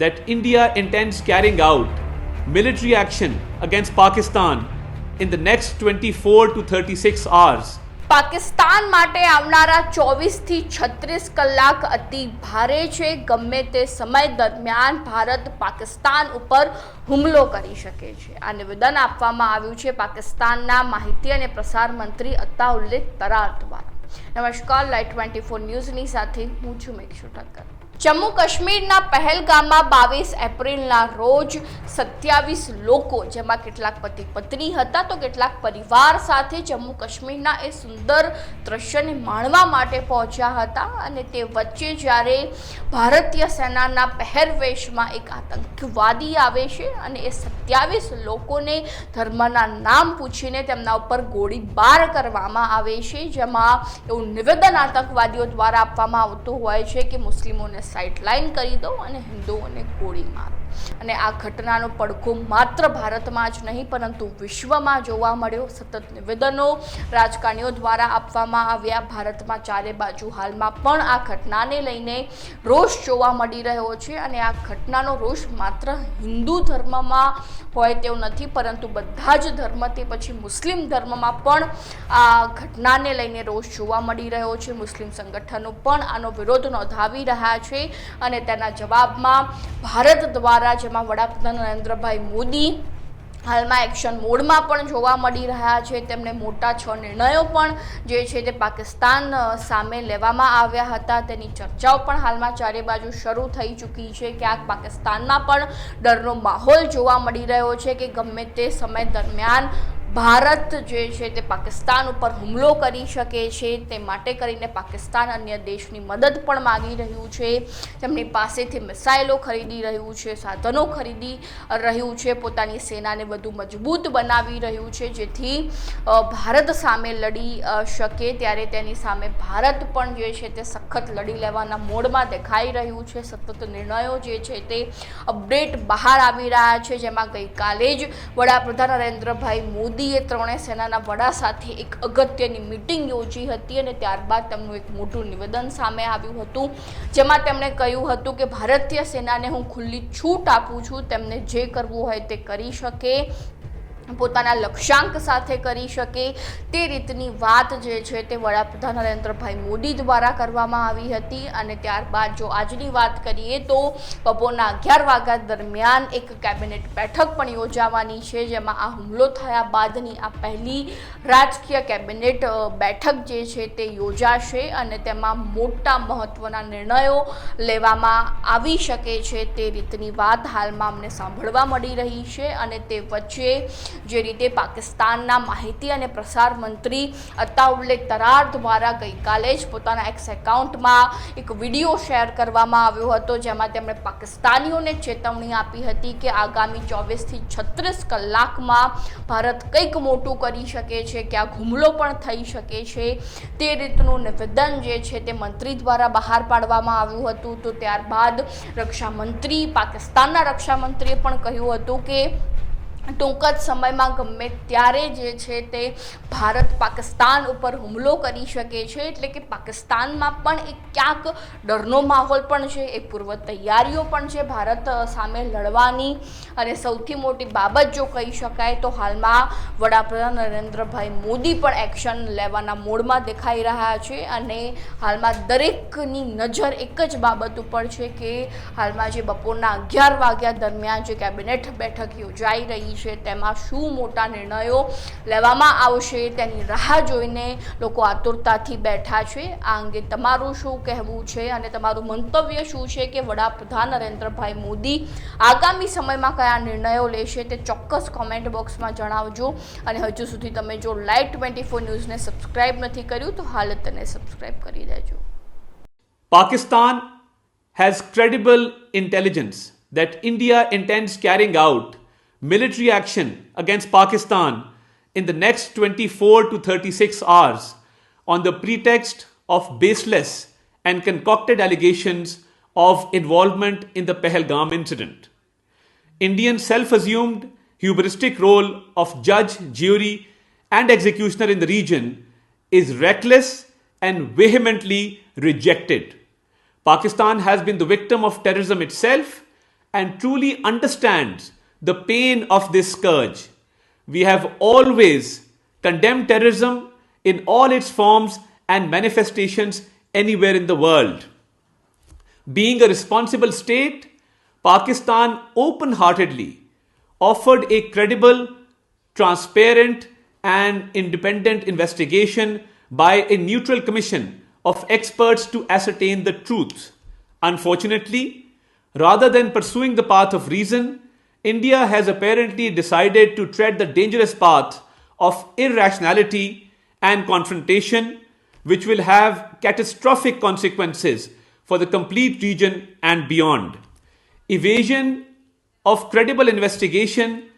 that India intends carrying out military action against Pakistan in the next 24 to 36 hours. Pakistan માટે આવનારા ચોવીસથી છત્રીસ કલાક અતિ ભારે છે. ગમે તે સમય દરમિયાન ભારત પાકિસ્તાન ઉપર હુમલો કરી શકે છે. આ નિવેદન આપવામાં આવ્યું છે પાકિસ્તાનના માહિતી અને પ્રસાર મંત્રી અતાઉલ્લે તરાર દ્વારા. નમસ્કાર લાઈટ ટ્વેન્ટી ફોર ન્યૂઝની સાથે હું છું મેક્ષુ ઠક્કર. જમ્મુ કાશ્મીરના પહેલગામમાં બાવીસ એપ્રિલના રોજ સત્યાવીસ લોકો, જેમાં કેટલાક પતિ પત્ની હતા, તો કેટલાક પરિવાર સાથે જમ્મુ કાશ્મીરના એ સુંદર દ્રશ્યને માણવા માટે પહોંચ્યા હતા અને તે વચ્ચે જ્યારે ભારતીય સેનાના પહેરવેશમાં એક આતંકવાદી આવે છે અને એ સત્યાવીસ લોકોને ધર્મના નામ પૂછીને તેમના ઉપર ગોળીબાર કરવામાં આવે છે, જેમાં એવું નિવેદન આતંકવાદીઓ દ્વારા આપવામાં આવતું હોય છે કે મુસ્લિમોને સાઇડલાઇન કરી દો અને હિન્દુઓને ગોળી મારો. અને આ ઘટનાનો પડઘો માત્ર ભારતમાં જ નહીં, પરંતુ વિશ્વમાં જોવા મળ્યો. સતત નિવેદનો રાજકારણીઓ દ્વારા આપવામાં આવ્યા. ભારતમાં ચારે બાજુ હાલમાં પણ આ ઘટનાને લઈને રોષ જોવા મળી રહ્યો છે અને આ ઘટનાનો રોષ માત્ર હિન્દુ ધર્મમાં હોય તેવું નથી, પરંતુ બધા જ ધર્મ તે પછી મુસ્લિમ ધર્મમાં પણ આ ઘટનાને લઈને રોષ જોવા મળી રહ્યો છે. મુસ્લિમ સંગઠનો પણ આનો વિરોધ નોંધાવી રહ્યા છે અને તેના જવાબમાં ભારત દ્વારા જેમાં વડાપ્રધાન નરેન્દ્રભાઈ મોદી હાલમાં એક્શન મોડમાં પણ જોવા મળી રહ્યા છે. તેમણે મોટા છ નિર્ણયો પણ જે છે તે પાકિસ્તાન સામે લેવામાં આવ્યા હતા. તેની ચર્ચાઓ પણ હાલમાં ચારે બાજુ શરૂ થઈ ચૂકી છે. ક્યાંક પાકિસ્તાનમાં પણ ડરનો માહોલ જોવા મળી રહ્યો છે કે ગમે તે સમય દરમિયાન ભારત જે છે તે પાકિસ્તાન ઉપર હુમલો કરી શકે છે, તે માટે કરીને પાકિસ્તાન અન્ય દેશની મદદ પણ માગી રહ્યું છે. તેમની પાસેથી મિસાઇલો ખરીદી રહ્યું છે, સાધનો ખરીદી રહ્યું છે, પોતાની સેનાને વધુ મજબૂત બનાવી રહ્યું છે, જેથી ભારત સામે લડી શકે. ત્યારે તેની સામે ભારત પણ જે છે તે સખત લડી લેવાના મોડમાં દેખાઈ રહ્યું છે. સતત નિર્ણયો જે છે તે અપડેટ બહાર આવી રહ્યા છે. જેમાં ગઈકાલે જ વડાપ્રધાન નરેન્દ્રભાઈ મોદીએ ત્રણેય સેનાના વડા સાથે એક અગત્યની મિટિંગ યોજી હતી અને ત્યારબાદ તેમનું એક મોટું નિવેદન સામે આવ્યું હતું. જેમાં તેમણે કહ્યું હતું કે, ભારતીય સેનાને હું ખુલ્લી છૂટ આપું છું. તેમને જે કરવું હોય તે કરી શકે. પોતાના લક્ષ્યાંક સાથે કરી શકે તે રીતની વાત જે છે તે વડાપ્રધાન નરેન્દ્રભાઈ મોદી દ્વારા કરવામાં આવી હતી. અને ત્યારબાદ જો આજની વાત કરીએ તો બપોરના અગિયાર વાગ્યા દરમિયાન એક કેબિનેટ બેઠક પણ યોજાવાની છે, જેમાં આ હુમલો થયા બાદની આ પહેલી રાજકીય કેબિનેટ બેઠક જે છે તે યોજાશે અને તેમાં મોટા મહત્ત્વના નિર્ણયો લેવામાં આવી શકે છે તે રીતની વાત હાલમાં અમને સાંભળવા મળી રહી છે અને તે વચ્ચે જે રીતે પાકિસ્તાનના માહિતી અને પ્રસાર મંત્રી અતાઉલ્લે તરાર દ્વારા ગઈકાલે જ પોતાના એક્સ એકાઉન્ટમાં એક વીડિયો શેર કરવામાં આવ્યો હતો, જેમાં તેમણે પાકિસ્તાનીઓને ચેતવણી આપી હતી કે આગામી ચોવીસથી છત્રીસ કલાકમાં ભારત કંઈક મોટું કરી શકે છે ક્યાંક હુમલો પણ થઈ શકે છે. તે રીતનું નિવેદન જે છે તે મંત્રી દ્વારા બહાર પાડવામાં આવ્યું હતું. તો ત્યારબાદ રક્ષામંત્રી, પાકિસ્તાનના રક્ષામંત્રીએ પણ કહ્યું હતું કે ટૂંક જ સમયમાં ગમે ત્યારે જે છે તે ભારત પાકિસ્તાન ઉપર હુમલો કરી શકે છે, એટલે કે પાકિસ્તાનમાં પણ એક ક્યાંક ડરનો માહોલ પણ છે, એ પૂર્વ તૈયારીઓ પણ છે, ભારત સામે લડવાની. અને સૌથી મોટી બાબત જો કહી શકાય તો હાલમાં વડાપ્રધાન નરેન્દ્રભાઈ મોદી પણ એક્શન લેવાના મોડમાં દેખાઈ રહ્યા છે. અને હાલમાં દરેકની નજર એક જ બાબત ઉપર છે કે હાલમાં જે બપોરના અગિયાર વાગ્યા દરમિયાન જે કેબિનેટ બેઠક યોજાઈ રહી છે, તેમાં શું મોટા નિર્ણયો લેવામાં આવશે, તેની રાહ જોઈને લોકો આતુરતાથી બેઠા છે. આ અંગે તમારું શું કહેવું છે અને તમારું મંતવ્ય શું છે કે વડાપ્રધાન નરેન્દ્રભાઈ મોદી આગામી સમયમાં કયા નિર્ણયો લેશે તે ચોક્કસ કોમેન્ટ બોક્સમાં જણાવજો. અને હજુ સુધી તમે જો લાઈવ ટ્વેન્ટી ફોર ન્યૂઝને સબસ્ક્રાઇબ નથી કર્યું, તો હાલ જ તેને સબસ્ક્રાઇબ કરી દેજો. Pakistan has credible intelligence that India intends carrying out military action against Pakistan in the next 24 to 36 hours on the pretext of baseless and concocted allegations of involvement in the Pahalgam incident. Indian self assumed hubristic role of judge, jury, and executioner in the region is reckless and vehemently rejected. Pakistan has been the victim of terrorism itself and truly understands the pain of this scourge. We have always condemned terrorism in all its forms and manifestations anywhere in the world. Being a responsible state, Pakistan open heartedly offered a credible, transparent, and independent investigation by a neutral commission of experts to ascertain the truth. Unfortunately, rather than pursuing the path of reason, India has apparently decided to tread the dangerous path of irrationality and confrontation, which will have catastrophic consequences for the complete region and beyond. Evasion of credible investigation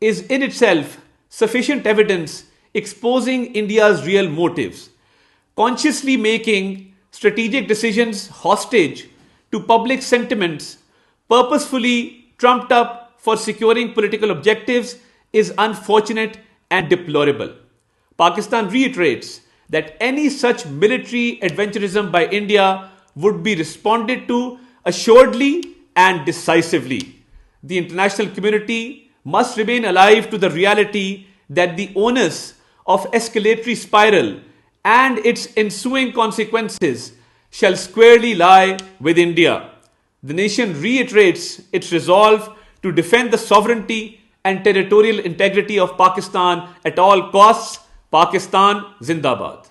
is in itself sufficient evidence exposing India's real motives. Consciously making strategic decisions hostage to public sentiments, purposefully trumped up for securing political objectives, is unfortunate and deplorable. Pakistan reiterates that any such military adventurism by India would be responded to assuredly and decisively. The international community must remain alive to the reality that the onus of escalatory spiral and its ensuing consequences shall squarely lie with India. The nation reiterates its resolve to defend the sovereignty and territorial integrity of Pakistan at all costs. Pakistan Zindabad.